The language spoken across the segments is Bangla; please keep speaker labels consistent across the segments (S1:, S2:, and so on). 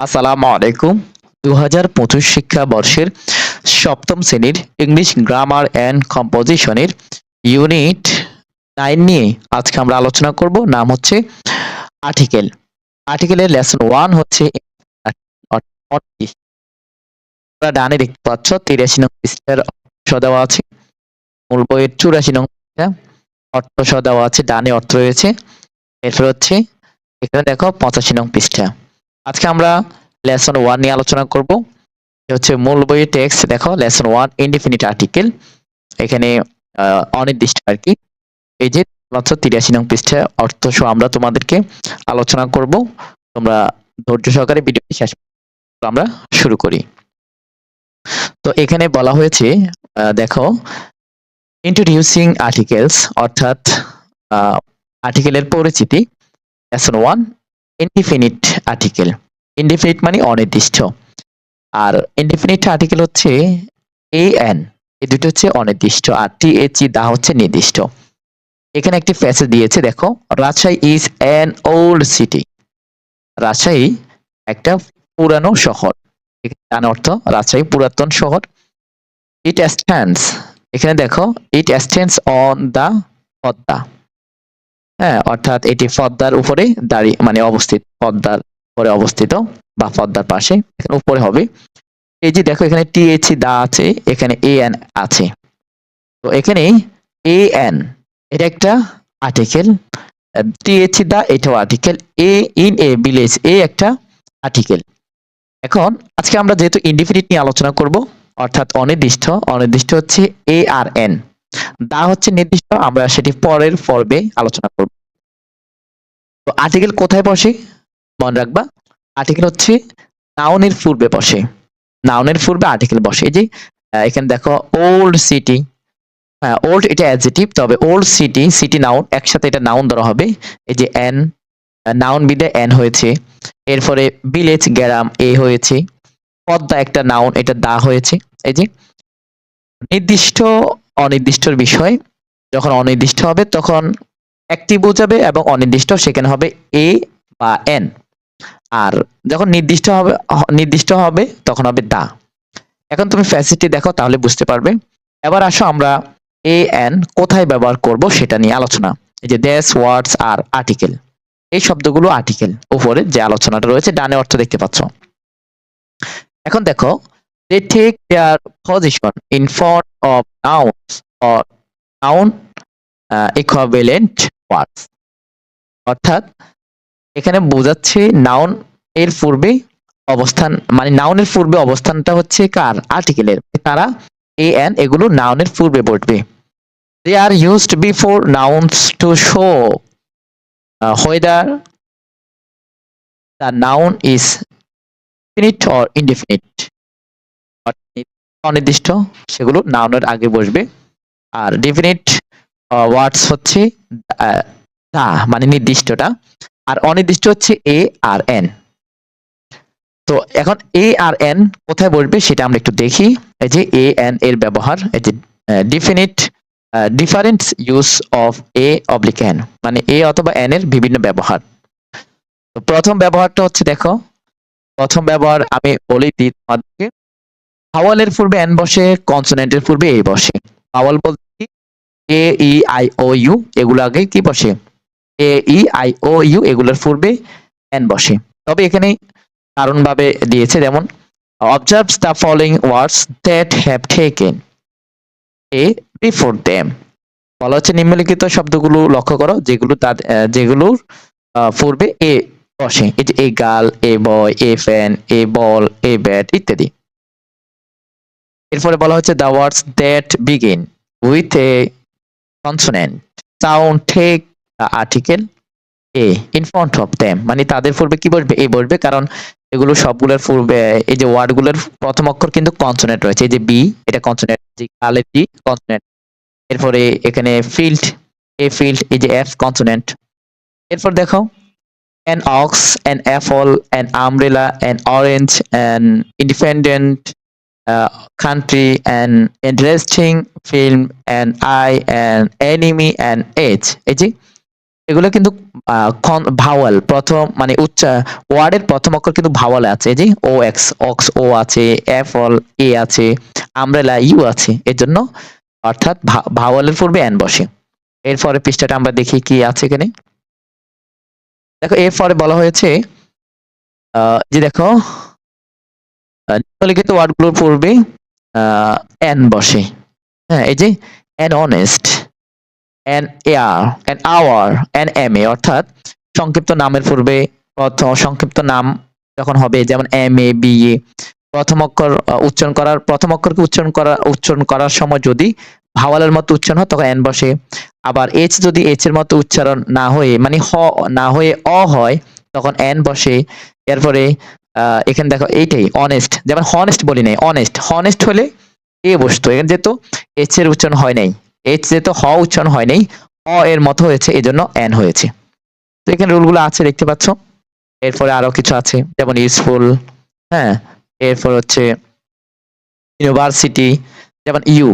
S1: আসসালামু আলাইকুম। দু হাজার পঁচিশ শিক্ষাবর্ষের সপ্তম শ্রেণির ইংলিশ গ্রামার অ্যান্ড কম্পোজিশনের ইউনিট নাইন নিয়ে আজকে আমরা আলোচনা করব। নাম হচ্ছে আর্টিকেল আর্টিকেলের লেসন ওয়ান হচ্ছে তোমরা ডানে দেখতে পাচ্ছ, তিরাশি নং পৃষ্ঠার অর্থ দেওয়া আছে। মূল বইয়ের চুরাশি নং পৃষ্ঠা অর্থ দেওয়া আছে, ডানে অর্থ রয়েছে। এরপর হচ্ছে, এখানে দেখো পঁচাশি নং পৃষ্ঠা। আজকে আমরা লেসন ওয়ান নিয়ে আলোচনা করব। হচ্ছে মূল বইয়ের টেক্সট দেখো লেসন ওয়ান ইনডিফিনিট আর্টিকেল এখানে অনির্দিষ্ট আর কি। এই যে তিরাশি নং পৃষ্ঠা অর্থ আমরা তোমাদেরকে আলোচনা করব। তোমরা ধৈর্য সহকারে ভিডিওটি শেষ আমরা শুরু করি। তো এখানে বলা হয়েছে দেখো ইন্ট্রোডিউসিং আর্টিকেলস অর্থাৎ আর্টিকেলের পরিচিতি lesson one indefinite article indefinite মানে অনির্দিষ্ট। আর ইনডিফিনিট আর্টিকেল হচ্ছে এ এন এই দুটো হচ্ছে অনির্দিষ্ট, আর টি এইচ ই দা হচ্ছে নির্দিষ্ট। এখানে একটি প্যাসেজ দিয়েছে, দেখো, Rajshahi is an old city Rajshahi একটা পুরানো শহর। তার অর্থ, রাজশাহী পুরাতন শহর। ইট স্ট্যান্ডস এখানে দেখো it stands on the Padma. হ্যাঁ অর্থাৎ এটি পদ্মার উপরে দাঁড়িয়ে মানে অবস্থিত পদ্মার উপরে অবস্থিত বা পদ্মার পাশে, এখানে উপরে হবে। এই যে দেখো, এখানে টিএইচ দা আছে, এখানে এ এন আছে। তো এখানে এ এন এটা একটা আর্টিকেল টিএইচ দা, এটাও article a in a village a একটা আর্টিকেল এখন, আজকে আমরা যেহেতু ইনডিফিনিট নিয়ে আলোচনা করব, অর্থাৎ অনির্দিষ্ট অনির্দিষ্ট হচ্ছে এ আর এন দা হচ্ছে নির্দিষ্ট, আমরা সেটি পরের পর্বে আলোচনা করব। তো আর্টিকেল কোথায় বসে? মনে রাখবা। আর্টিকেল হচ্ছে নাউনের পূর্বে বসে। নাউনের পূর্বে আর্টিকেল বসে। এই যে এখানে দেখো ওল্ড সিটি হ্যাঁ ওল্ড এটা অ্যাডজেটিভ তবে ওল্ড সিটি সিটি নাউন একসাথে এটা নাউন ধরা হবে। এই যে এন নাউন বিদে এন হয়েছে। এরপরে ভিলেজ গ্রাম, এ হয়েছে। পদ্মা একটা নাউন এটা দা হয়েছে। এই যে, নির্দিষ্ট অনির্দিষ্টর বিষয়। যখন অনির্দিষ্ট হবে, তখন একটি বোঝাবে এবং অনির্দিষ্ট সেখানে হবে এ বা এন আর যখন নির্দিষ্ট হবে নির্দিষ্ট হবে, তখন হবে দা। এখন তুমি ফ্যাসিলিটি দেখো, তাহলে বুঝতে পারবে। এবার আসো আমরা এ এন কোথায় ব্যবহার করব সেটা নিয়ে আলোচনা। এই যে দেশ ওয়ার্ডস আর আর্টিকেল এই শব্দগুলো আর্টিকেল উপরে যে আলোচনাটা রয়েছে, ডানে অর্থ দেখতে পাচ্ছ। এখন দেখো they take their position in front of nouns or noun uh, equivalent words অর্থাৎ এখানে বোঝাচ্ছে নাউন এর পূর্বে অবস্থান মানে নাউনের পূর্বে অবস্থানটা হচ্ছে কার আর্টিকেলের তারা এ এন এগুলো নাউনের পূর্বে বসবে they are used before nouns to show whether the noun is definite or indefinite অনির্দিষ্ট, সেগুলো নাউনের আগে বসবে। আর ডেফিনিট ওয়ার্ডস হচ্ছে দা মানে নির্দিষ্টটা। আর অনির্দিষ্ট হচ্ছে এ আর এন তো এখন এ আর এন কোথায় বসবে সেটা আমরা একটু দেখি। এই যে এ এন এর ব্যবহার, এই যে definite different use of a oblique an মানে এ অথবা এন এর বিভিন্ন ব্যবহার। তো প্রথম ব্যবহারটা হচ্ছে, দেখো, প্রথম ব্যবহার আমি বলি দিই তোমাদেরকে। ভাওয়ালের পূর্বে এন বসে কনসোনেন্টের পূর্বে এ বসে। ভাওয়াল বলতে এ, ই, আই, ও, ইউ, এগুলো আগে কি বসে? এ, ই, আই, ও, ইউ, এগুলোর পূর্বে এন বসে। তবে এখানে কারণ ভাবে দিয়েছে যেমন observes the following words that have taken a before them বলা হচ্ছে নিম্নলিখিত শব্দগুলো লক্ষ্য করো, যেগুলো তার যেগুলোর পূর্বে এ বসে। এই যে a girl a boy, a fan, a ball, a bat, ইত্যাদি। এরপরে বলা হচ্ছে the words that begin with a consonant sound take article a in front of them মানে তাদের পূর্বে কি বসবে এ বসবে কারণ এগুলো সবগুলোর পূর্বে এই যে ওয়ার্ডগুলোর প্রথম অক্ষর কিন্তু কনসোনেন্ট রয়েছে। এই যে বি এটা কনসোনেন্ট যে কালের জি কনসোনেন্ট এরপরে এখানে ফিল্ড এ ফিল্ড এই যে এফ কনসোনেন্ট এরপর দেখো an ox, an apple, an umbrella, an orange, an independent uh, country, an interesting film, an eye, an enemy, an age. এই যে এগুলো কিন্তু ভাওয়াল প্রথম মানে উচ্চ ওয়ার্ডের প্রথম অক্ষর কিন্তু ভাওয়ালে আছে যে ও এক্স অক্স ও আছে এফ অল এ আছে আমব্রেলা ইউ আছে এর জন্য অর্থাৎ ভাওয়ালের পূর্বে এন বসে এরপরে পৃষ্ঠাটা আমরা দেখি কি আছে এখানে দেখো এরপরে বলা হয়েছে যে দেখো নিম্নলিখিত ওয়ার্ডগুলোর পূর্বে এন বসে। হ্যাঁ এই যে an honest an air an hour an M A অর্থাৎ সংক্ষিপ্ত নামের পূর্বে প্রথম সংক্ষিপ্ত নাম যখন হবে, যেমন এম এ বি এ প্রথম অক্ষর উচ্চারণ করার, প্রথম অক্ষরকে উচ্চারণ করা, উচ্চারণ করার সময় যদি ভাওয়ালের মতো উচ্চারণ হয়, তখন এন বসে। আবার এইচ যদি এইচ এর মতো উচ্চারণ না হয়ে মানে হ, না হয়ে অ হয়, তখন এন বসে। এরপরে এখানে দেখো এইটাই অনেস্ট যেমন হনেস্ট বলি নাই অনেস্ট হনেস্ট হলে এ বসতো, এখানে যেহেতু এইচ এর উচ্চারণ হয় নাই এইচ যেহেতু হ উচ্চারণ হয় নাই, অ এর মতো হয়েছে এই জন্য এন হয়েছে। তো এখানে রুলগুলো আছে, দেখতে পাচ্ছ? এরপরে আরও কিছু আছে, যেমন ইউজফুল হ্যাঁ এরপর হচ্ছে ইউনিভার্সিটি যেমন ইউ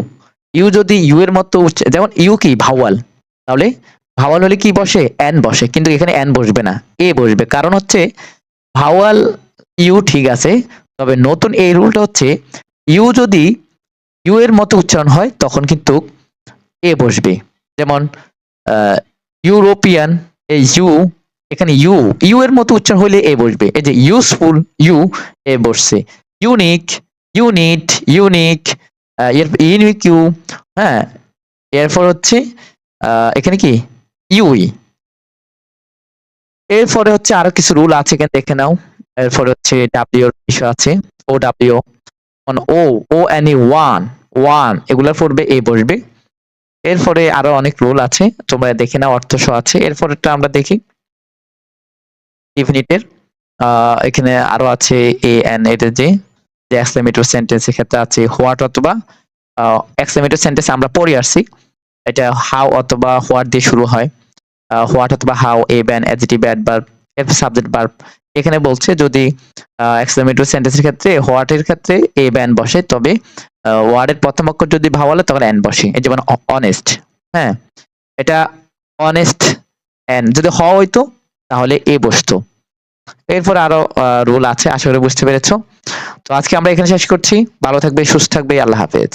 S1: ইউ যদি ইউ এর মতো যেমন ইউ কি? ভাওয়াল তাহলে ভাওয়াল হলে কি বসে? এন বসে, কিন্তু এখানে এন বসবে না এ বসবে, কারণ হচ্ছে ভাওয়াল ইউ ঠিক আছে, তবে নতুন এই রুলটা হচ্ছে ইউ যদি ইউ এর মতো উচ্চারণ হয়, তখন কিন্তু এ বসবে। যেমন ইউরোপিয়ান, এই ইউ, এখানে ইউ ইউ এর মতো উচ্চারণ হলে এ বসবে। এই যে ইউজফুল ইউ, এ বসছে। Unique, unit, unique unique U হ্যাঁ এরপর হচ্ছে এখানে কি? ইউই। এরপরে হচ্ছে আরও কিছু রুল আছে, এখানে দেখে নাও। এরপরে হচ্ছে ডাব্লিউ এর বিষয় আছে ও W O O N one one এগুলোর পূর্বে এ বসবে। এরপরে আরও অনেক রুল আছে, তোমরা দেখে নাও, অর্থ সহ আছে। এরপরেরটা আমরা দেখি। ডিফিনিটের এখানে আরও আছে এ এন এটা যে এক্সক্লেমেটর সেন্টেন্স ক্ষেত্রে আছে হোয়াট অথবা এক্সক্লেমেটর সেন্টেন্স আমরা পড়ে আসছি। এটা হাউ অথবা হোয়াট দিয়ে শুরু হয়। হোয়াট অথবা how a ban adjective adverb subject verb এখানে বলছে যদি এক্সক্লেমেটর সেন্টেন্সের ক্ষেত্রে হোয়াট এর ক্ষেত্রে এ ব্যান বসে, তবে ওয়ার্ডের প্রথম অক্ষর যদি ভাওয়ালে তখন এন বসে। এই যেমন অনেস্ট হ্যাঁ? এটা অনেস্ট এন যদি হ হইতো, তাহলে এ বসতো। এরপর আরও রুল আছে, আশা করি বুঝতে পেরেছ। তো আজকে আমরা এখানে শেষ করছি। ভালো থাকবে, সুস্থ থাকবে, আল্লাহ হাফেজ।